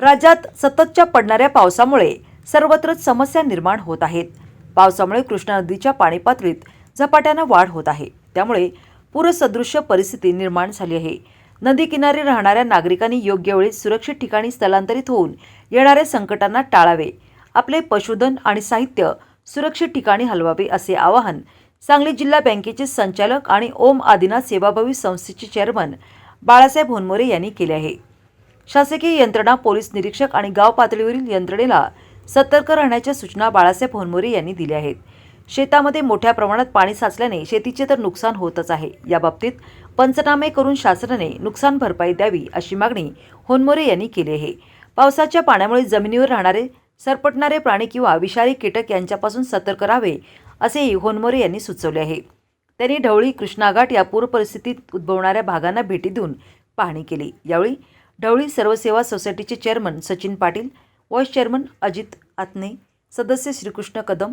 राज्यात सततच्या पडणाऱ्या पावसामुळे सर्वत्रच समस्या निर्माण होत आहेत. पावसामुळे कृष्णा नदीच्या पाणी पातळीत झपाट्यानं वाढ होत आहे. त्यामुळे पूरसदृश्य परिस्थिती निर्माण झाली आहे. नदी किनारी राहणाऱ्या नागरिकांनी योग्य वेळी सुरक्षित ठिकाणी स्थलांतरित होऊन येणाऱ्या संकटांना टाळावे. आपले पशुधन आणि साहित्य सुरक्षित ठिकाणी हलवावे असे आवाहन सांगली जिल्हा बँकेचे संचालक आणि ओम आदिनाथ सेवाभावी संस्थेचे चेअरमन बाळासाहेब होनमोरे यांनी केले आहे. शासकीय यंत्रणा पोलीस निरीक्षक आणि गाव पातळीवरील यंत्रणेला सतर्क राहण्याच्या सूचना बाळासाहेब होनमोरे यांनी दिल्या आहेत. शेतामध्ये मोठ्या प्रमाणात पाणी साचल्याने शेतीचे तर नुकसान होतच आहे. याबाबतीत पंचनामे करून शासनाने नुकसान भरपाई द्यावी अशी मागणी होनमोरे यांनी केली आहे. पावसाच्या पाण्यामुळे जमिनीवर राहणारे सरपटणारे प्राणी किंवा विषारी कीटक यांच्यापासून सतर्क राहावे असेही होनमोरे यांनी सुचवले आहे. त्यांनी ढवळी कृष्णाघाट या पूर परिस्थितीत उद्भवणाऱ्या भागांना भेटी देऊन पाहणी केली. यावेळी ढवळी सर्वसेवा सोसायटीचे chairman Sachin Patil vice chairman Ajit Atne सदस्य श्रीकृष्ण कदम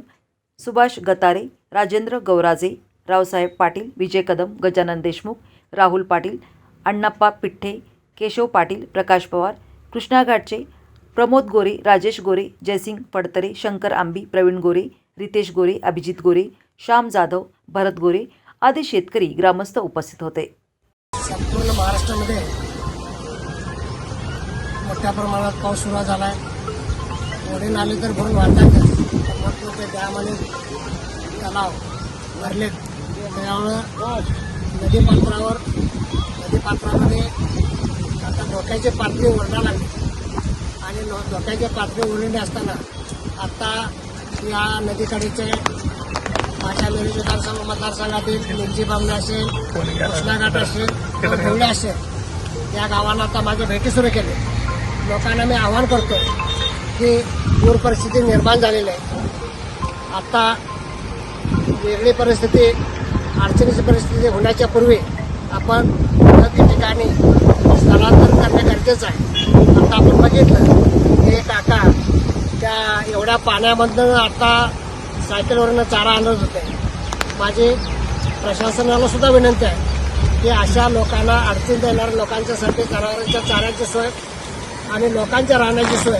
सुभाष गतारे राजेंद्र गौराजे रावसाहेब पाटील विजय कदम गजानन देशमुख राहुल पाटील अण्णाप्पा पिठ्ठे केशव पाटील प्रकाश पवार कृष्णाघाटचे प्रमोद गोरे राजेश गोरे जयसिंग पडतरे शंकर आंबी प्रवीण गोरे रितेश गोरे अभिजित गोरे श्याम जाधव भरत गोरे आदी शेतकरी ग्रामस्थ उपस्थित होते. संपूर्ण महाराष्ट्रामध्ये मोठ्या प्रमाणात पाऊस सुरू झाला आहे ओढे नाले तर भरून वाढतात. मोठमोठे डॅम आणि तलाव भरलेत. त्यामुळं नदी पात्रावर नदी पात्रामध्ये आता धोक्याची पातळी ओरडा लागली. आणि धोक्याची पातळी ओरडली असताना आता या नदीकडेचे माझ्या मिरज विधानसभा मतदारसंघातील मिरजी बामणे असेल कृष्णाघाट असेल ढवळे असेल या गावांना आता माझे भेटी सुरू केले. लोकांना मी आवाहन करतो की पूर परिस्थिती निर्माण झालेली आहे. आता वेगळी परिस्थिती अडचणीची परिस्थिती होण्याच्या पूर्वी आपण नदी ठिकाणी स्थलांतर करणे गरजेचं आहे. आता आपण बघितलं हे काका त्या एवढ्या पाण्यामधनं आता सायकलवरनं चारा आणत होते. माझी प्रशासनाला सुद्धा विनंती आहे की अशा लोकांना अडचण देणाऱ्या लोकांच्यासाठी जनावरांच्या चाऱ्याची सोय आणि लोकांच्या राहण्याची सोय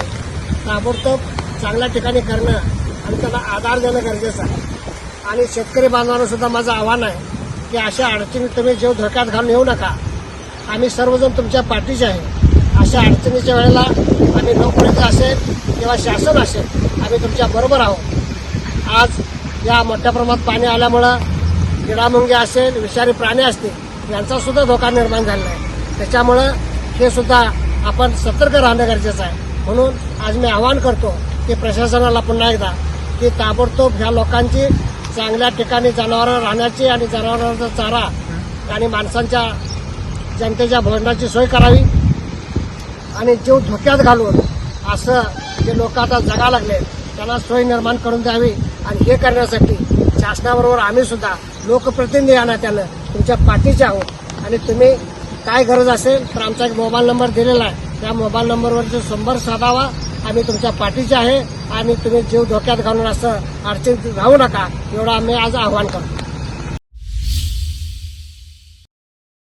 ताबडतोब चांगल्या ठिकाणी करणं आणि त्याला आधार देणं गरजेचं आहे. आणि शेतकरी बांधवांना सुद्धा माझं आव्हान आहे की अशा अडचणी तुम्ही जीव धोक्यात घालून येऊ नका. आम्ही सर्वजण तुमच्या पाठीचे आहे. अशा अडचणीच्या वेळेला आम्ही लोकप्रतिनिधी असेल किंवा शासन असेल आम्ही तुमच्या बरोबर आहोत. आज या मोठ्या प्रमाणात पाणी आल्यामुळं किडामुंगे असेल विषारी प्राणी असतील यांचा सुद्धा धोका निर्माण झालेला आहे. त्याच्यामुळं हे सुद्धा आपण सतर्क राहणं गरजेचं आहे. म्हणून आज मी आवाहन करतो की प्रशासनाला पुन्हा एकदा की ताबडतोब ह्या लोकांची चांगल्या ठिकाणी जनावरं राहण्याची आणि जनावरांचा चारा आणि माणसांच्या जनतेच्या भोजनाची सोय करावी आणि जीव धोक्यात घालून असं जे लोक आता जगा लागले त्यांना सोय निर्माण करून द्यावी आणि हे करण्यासाठी शासनाबरोबर आम्ही सुद्धा लोकप्रतिनिधी आणा त्यानं तुमच्या पाठीचे आहोत. आणि तुम्ही काय गरज असेल तर आमचा एक मोबाईल नंबर दिलेला आहे. त्या मोबाईल नंबरवरचा संपर्क साधावा. आम्ही तुमच्या पाठीचे आहे. आणि तुम्ही जीव धोक्यात घालून असं अडचणीत राहू नका. एवढं आम्ही आज आवाहन करतो.